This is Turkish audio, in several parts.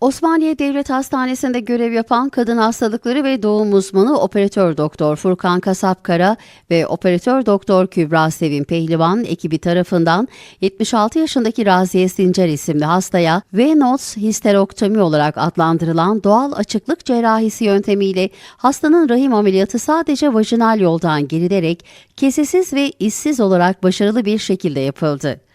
Osmaniye Devlet Hastanesi'nde görev yapan kadın hastalıkları ve doğum uzmanı operatör doktor Furkan Kasapkara ve operatör doktor Kübra Sevin Pehlivan ekibi tarafından 76 yaşındaki Raziye Sincar isimli hastaya V-Notes histerektomi olarak adlandırılan doğal açıklık cerrahisi yöntemiyle hastanın rahim ameliyatı sadece vajinal yoldan girilerek kesesiz ve izsiz olarak başarılı bir şekilde yapıldı.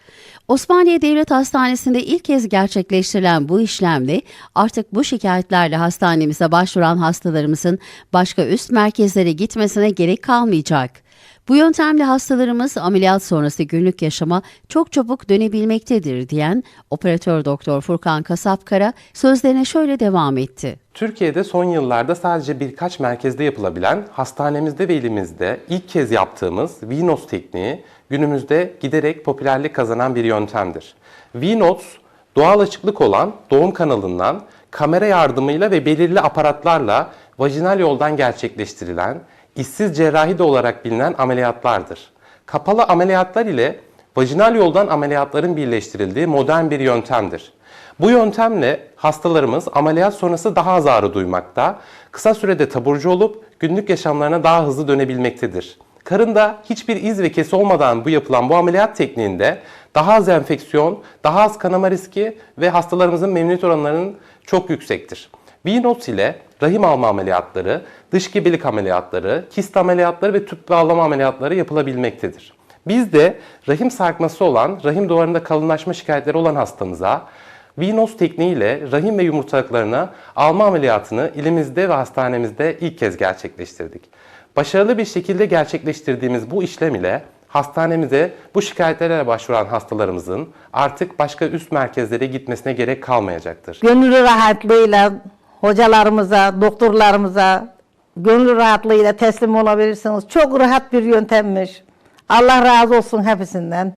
Osmaniye Devlet Hastanesi'nde ilk kez gerçekleştirilen bu işlemle artık bu şikayetlerle hastanemize başvuran hastalarımızın başka üst merkezlere gitmesine gerek kalmayacak. Bu yöntemle hastalarımız ameliyat sonrası günlük yaşama çok çabuk dönebilmektedir diyen operatör doktor Furkan Kasapkara sözlerine şöyle devam etti. Türkiye'de son yıllarda sadece birkaç merkezde yapılabilen, hastanemizde ve ilimizde ilk kez yaptığımız VNOS tekniği günümüzde giderek popülerlik kazanan bir yöntemdir. VNOS, doğal açıklık olan doğum kanalından kamera yardımıyla ve belirli aparatlarla vajinal yoldan gerçekleştirilen, işsiz cerrahi de olarak bilinen ameliyatlardır. Kapalı ameliyatlar ile vajinal yoldan ameliyatların birleştirildiği modern bir yöntemdir. Bu yöntemle hastalarımız ameliyat sonrası daha az ağrı duymakta, kısa sürede taburcu olup günlük yaşamlarına daha hızlı dönebilmektedir. Karında hiçbir iz ve kesi olmadan bu yapılan bu ameliyat tekniğinde daha az enfeksiyon, daha az kanama riski ve hastalarımızın memnuniyet oranlarının çok yüksektir. V-Notes ile rahim alma ameliyatları, dış gebelik ameliyatları, kist ameliyatları ve tüp bağlama ameliyatları yapılabilmektedir. Biz de rahim sarkması olan, rahim duvarında kalınlaşma şikayetleri olan hastamıza Venus tekniğiyle rahim ve yumurtalıklarına alma ameliyatını ilimizde ve hastanemizde ilk kez gerçekleştirdik. Başarılı bir şekilde gerçekleştirdiğimiz bu işlem ile hastanemize bu şikayetlerle başvuran hastalarımızın artık başka üst merkezlere gitmesine gerek kalmayacaktır. Gönül rahatlığıyla hocalarımıza, doktorlarımıza gönül rahatlığıyla teslim olabilirsiniz. Çok rahat bir yöntemmiş. Allah razı olsun hepsinden.